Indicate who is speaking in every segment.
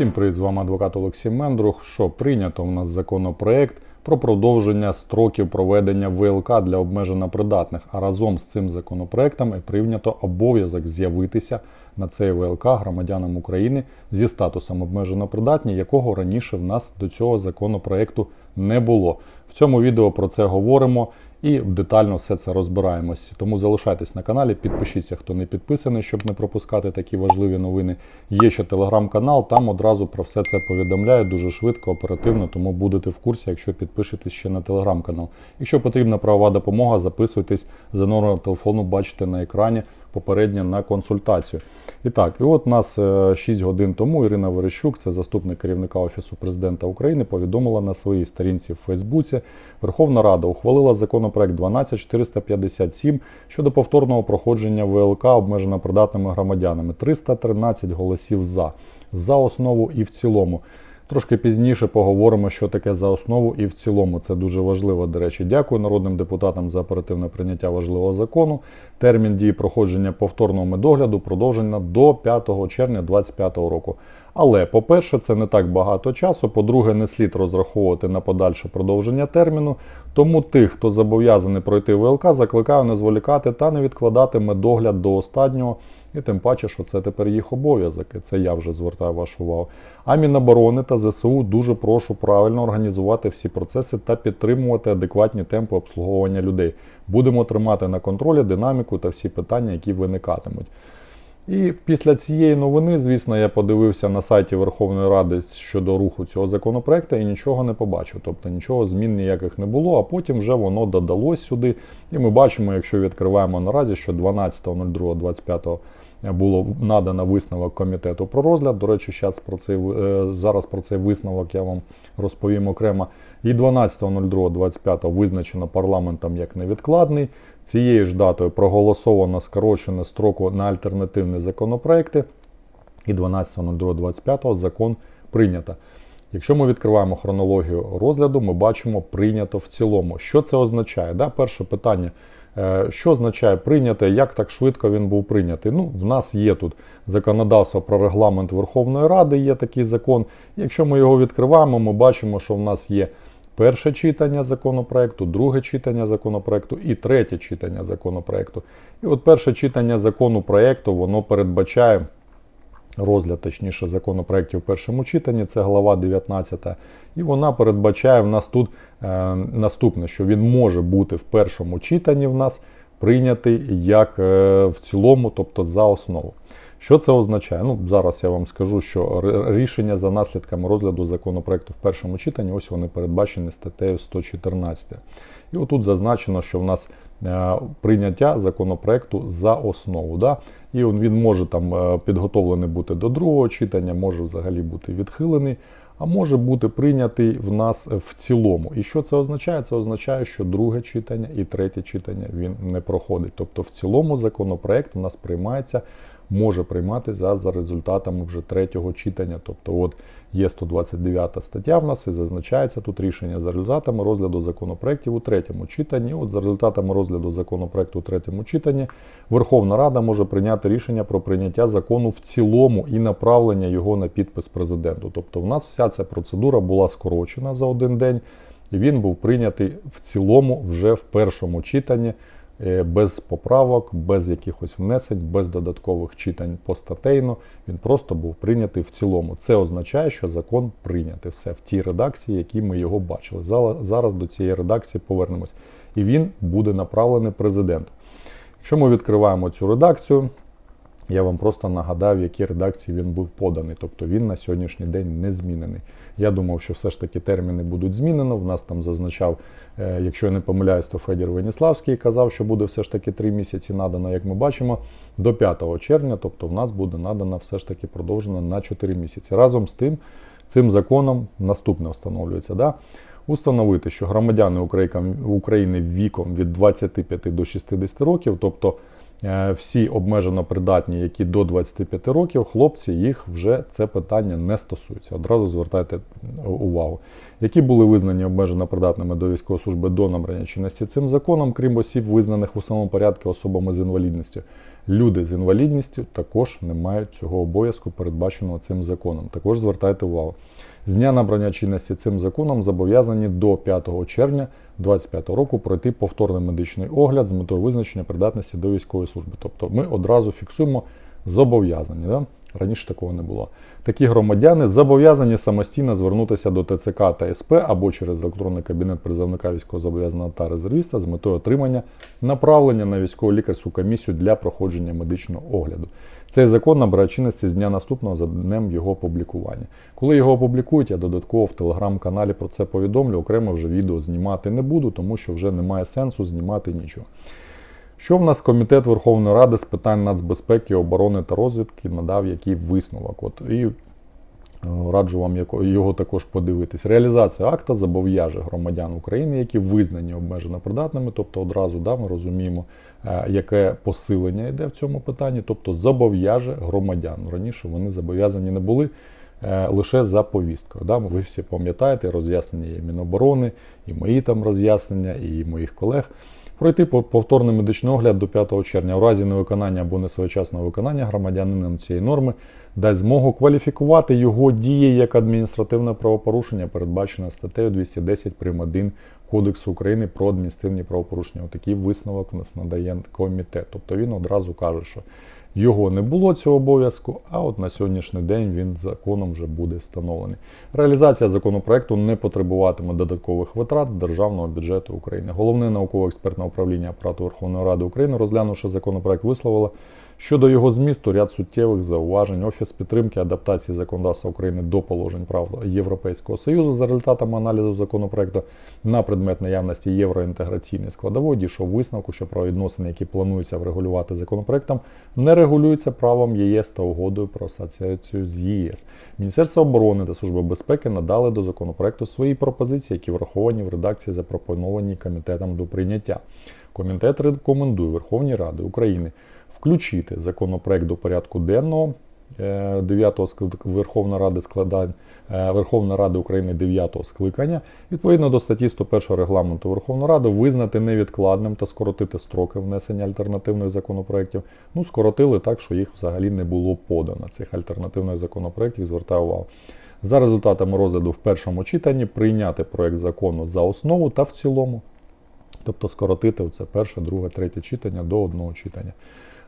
Speaker 1: Всім привіт, з вами адвокат Олексій Мендрух. Що прийнято у нас законопроект про продовження строків проведення ВЛК для обмежено придатних. А разом з цим законопроектом і прийнято обов'язок з'явитися на цей ВЛК громадянам України зі статусом обмежено придатні, якого раніше в нас до цього законопроекту не було. В цьому відео про це говоримо і детально все це розбираємось. Тому залишайтесь на каналі, підпишіться, хто не підписаний, щоб не пропускати такі важливі новини. Є ще телеграм-канал, там одразу про все це повідомляю дуже швидко, оперативно, тому будете в курсі, якщо підпишетесь ще на телеграм-канал. Якщо потрібна правова допомога, записуйтесь за номером телефону, бачите на екрані попередньо на консультацію. І так, і от нас 6 годин тому Ірина Верещук, це заступник керівника Офісу президента України, повідомила на своїй сторінці в Фейсбуці. Верховна Рада ухвалила законопроект 12457 щодо повторного проходження ВЛК обмежено придатними громадянами. 313 голосів за, за основу і в цілому. Трошки пізніше поговоримо, що таке за основу і в цілому. Це дуже важливо. До речі, дякую народним депутатам за оперативне прийняття важливого закону. Термін дії проходження повторного медогляду продовжено до 5 червня 2025 року. Але, по-перше, це не так багато часу. По-друге, не слід розраховувати на подальше продовження терміну. Тому тих, хто зобов'язаний пройти ВЛК, закликаю не зволікати та не відкладати медогляд до останнього. І тим паче, що це тепер їх обов'язок. І це я вже звертаю вашу увагу. А Міноборони та ЗСУ дуже прошу правильно організувати всі процеси та підтримувати адекватні темпи обслуговування людей. Будемо тримати на контролі динаміку та всі питання, які виникатимуть. І після цієї новини, звісно, я подивився на сайті Верховної Ради щодо руху цього законопроекту і нічого не побачив. Тобто нічого змін ніяких не було, а потім вже воно додалось сюди. І ми бачимо, якщо відкриваємо наразі, що 12.02.25 було надано висновок комітету про розгляд. До речі, зараз про цей, зараз про цей висновок я вам розповім окремо. І 12.02.25 визначено парламентом як невідкладний. Цією ж датою проголосовано скорочене строку на альтернативні законопроекти. І 12.02.25 закон прийнято. Якщо ми відкриваємо хронологію розгляду, ми бачимо прийнято в цілому. Що це означає? Да? Перше питання. Що означає прийняти, як так швидко він був прийнятий? Ну, В нас є тут законодавство про регламент Верховної Ради, є такий закон. Якщо ми його відкриваємо, ми бачимо, що в нас є перше читання законопроекту, друге читання законопроекту і третє читання законопроекту. І от перше читання законопроекту воно передбачає розгляд, точніше, законопроєктів в першому читанні, це глава 19. І вона передбачає в нас тут е, наступне, що він може бути в першому читанні в нас прийнятий як е, в цілому, тобто за основу. Що це означає? Ну, Зараз я вам скажу, що рішення за наслідками розгляду законопроекту в першому читанні, ось вони передбачені статтею 114. І отут зазначено, що в нас е, прийняття законопроекту за основу. Да? І він може там е, підготовлений бути до другого читання, може взагалі бути відхилений, а може бути прийнятий в нас в цілому. І що це означає? Це означає, що друге читання і третє читання він не проходить. Тобто, в цілому законопроект у нас приймається може прийматися за результатами вже третього читання. Тобто, от є 129 стаття в нас і зазначається тут рішення за результатами розгляду законопроєктів у третьому читанні. От за результатами розгляду законопроекту у третьому читанні Верховна Рада може прийняти рішення про прийняття закону в цілому і направлення його на підпис президенту. Тобто, в нас вся ця процедура була скорочена за один день, і він був прийнятий в цілому вже в першому читанні. Е, без поправок, без якихось внесень, без додаткових читань постатейно. Він просто був прийнятий в цілому. Це означає, що закон прийнятий все в тій редакції, які ми його бачили. Зараз до цієї редакції повернемось. І він буде направлений президенту. Якщо ми відкриваємо цю редакцію, я вам просто нагадав, в якій редакції він був поданий. Тобто він на сьогоднішній день не змінений. Я думав, що все ж таки терміни будуть змінено. В нас там зазначав, е, якщо я не помиляюсь, то Федір Веніславський казав, що буде все ж таки три місяці надано, як ми бачимо, до 5 червня. Тобто в нас буде надано все ж таки продовжено на 4 місяці. Разом з тим, цим законом наступне встановлюється. Да? Установити, що громадяни України віком від 25 до 60 років, тобто всі обмежено придатні, які до 25 років, хлопці, їх вже це питання не стосується. Одразу звертайте увагу, які були визнані обмежено придатними до військової служби до набрання чинності цим законом, крім осіб, визнаних в основному порядку особами з інвалідністю. Люди з інвалідністю також не мають цього обов'язку, передбаченого цим законом. Також звертайте увагу. З дня набрання чинності цим законом зобов'язані до 5 червня 2025 року пройти повторний медичний огляд з метою визначення придатності до військової служби. Тобто ми одразу фіксуємо зобов'язані. Да? Раніше такого не було. Такі громадяни зобов'язані самостійно звернутися до ТЦК та СП або через електронний кабінет призовника військовозобов'язаного та резервіста з метою отримання направлення на військово-лікарську комісію для проходження медичного огляду. Цей закон набирає чинності з дня наступного за днем його опублікування. Коли його опублікують, я додатково в телеграм-каналі про це повідомлю. Окремо вже відео знімати не буду, тому що вже немає сенсу знімати нічого. Що в нас Комітет Верховної Ради з питань нацбезпеки, оборони та розвідки надав який висновок? От і раджу вам його також подивитись. Реалізація акта зобов'яже громадян України, які визнані обмежено придатними, тобто одразу да, ми розуміємо, е, яке посилення йде в цьому питанні, тобто зобов'яже громадян. Раніше вони зобов'язані не були. е, Лише за повісткою. Да? Ви всі пам'ятаєте роз'яснення і Міноборони, і мої там роз'яснення, і моїх колег. Пройти повторний медичний огляд до 5 червня у разі невиконання або несвоєчасного виконання громадянином цієї норми дасть змогу кваліфікувати його дії як адміністративне правопорушення, передбачене статтею 210 прим. 1 Кодексу України про адміністративні правопорушення. Отакий висновок нас надає комітет. Тобто він одразу каже, що його не було цього обов'язку, а от на сьогоднішній день він законом вже буде встановлений. Реалізація законопроекту не потребуватиме додаткових витрат з державного бюджету України. Головне науково-експертне управління апарату Верховної Ради України, розглянувши законопроект, висловило щодо його змісту ряд суттєвих зауважень. Офіс підтримки адаптації законодавства України до положень прав Європейського Союзу за результатами аналізу законопроекту на предмет наявності євроінтеграційної складової дійшов висновку, що правовідносини, які плануються врегулювати законопроектом, не регулюються правом ЄС та угодою про асоціацію з ЄС. Міністерство оборони та Служба безпеки надали до законопроекту свої пропозиції, які враховані в редакції, запропонованій комітетом до прийняття. Комітет рекомендує Верховній Раді України включити законопроект до порядку денного. 9-го Верховна Ради складань е, Верховна Рада України 9 скликання відповідно до статті 101 регламенту Верховної Ради визнати невідкладним та скоротити строки внесення альтернативних законопроєктів. Ну, скоротили так, що їх взагалі не було подано. Цих альтернативних законопроєктів звертаю увагу. За результатами розгляду в першому читанні прийняти проект закону за основу та в цілому, тобто скоротити це перше, друге, третє читання до одного читання.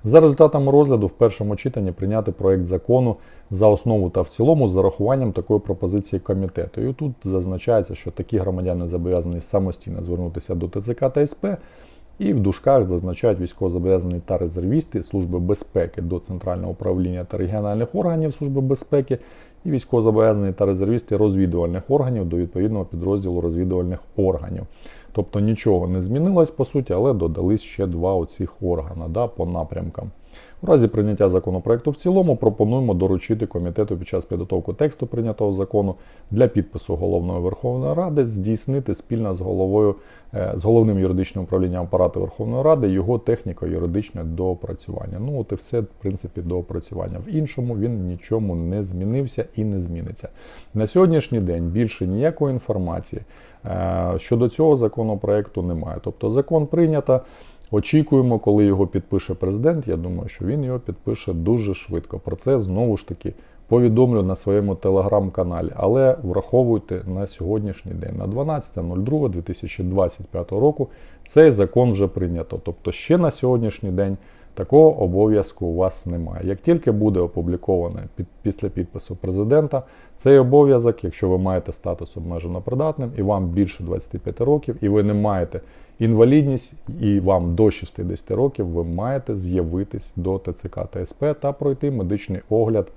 Speaker 1: За результатами розгляду в першому читанні прийняти проект закону за основу та в цілому з зарахуванням такої пропозиції комітету. І тут зазначається, що такі громадяни зобов'язані самостійно звернутися до ТЦК та СП. І в дужках зазначають військовозобов'язані та резервісти Служби безпеки до Центрального управління та регіональних органів Служби безпеки і військовозобов'язані та резервісти розвідувальних органів до відповідного підрозділу розвідувальних органів. Тобто нічого не змінилось по суті, але додались ще два оцих органа да, по напрямкам. У разі прийняття законопроекту в цілому пропонуємо доручити комітету під час підготовки тексту прийнятого закону для підпису Головної Верховної Ради здійснити спільно з головою е, з головним юридичним управлінням апарату Верховної Ради його техніко-юридичне доопрацювання. Ну от і все, в принципі, доопрацювання. В іншому він нічому не змінився і не зміниться. На сьогоднішній день більше ніякої інформації е, щодо цього законопроекту немає. Тобто закон прийнято. Очікуємо, коли його підпише президент. Я думаю, що він його підпише дуже швидко. Про це знову ж таки повідомлю на своєму телеграм-каналі. Але враховуйте на сьогоднішній день, на 12.02.2025 року, цей закон вже прийнято. Тобто ще на сьогоднішній день такого обов'язку у вас немає. Як тільки буде опубліковано під, після підпису президента, цей обов'язок, якщо ви маєте статус обмежено придатним і вам більше 25 років, і ви не маєте інвалідність, і вам до 60 років, ви маєте з'явитись до ТЦК та СП та пройти медичний огляд,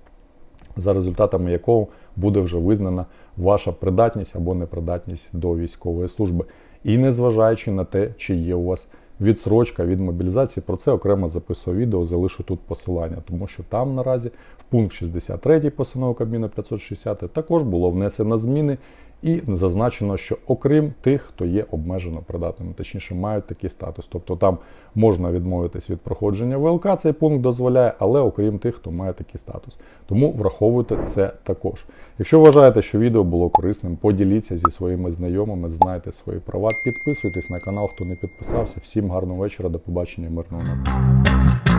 Speaker 1: за результатами якого буде вже визнана ваша придатність або непридатність до військової служби. І незважаючи на те, чи є у вас відсрочка від мобілізації, про це окремо записую відео, залишу тут посилання, тому що там наразі в пункт 63 постанови Кабміну 560 також було внесено зміни. І зазначено, що окрім тих, хто є обмежено придатними, точніше мають такий статус. Тобто там можна відмовитись від проходження ВЛК, цей пункт дозволяє, але окрім тих, хто має такий статус. Тому враховуйте це також. Якщо вважаєте, що відео було корисним, поділіться зі своїми знайомими, знайте свої права, підписуйтесь на канал, хто не підписався. Всім гарного вечора, до побачення, мирного неба.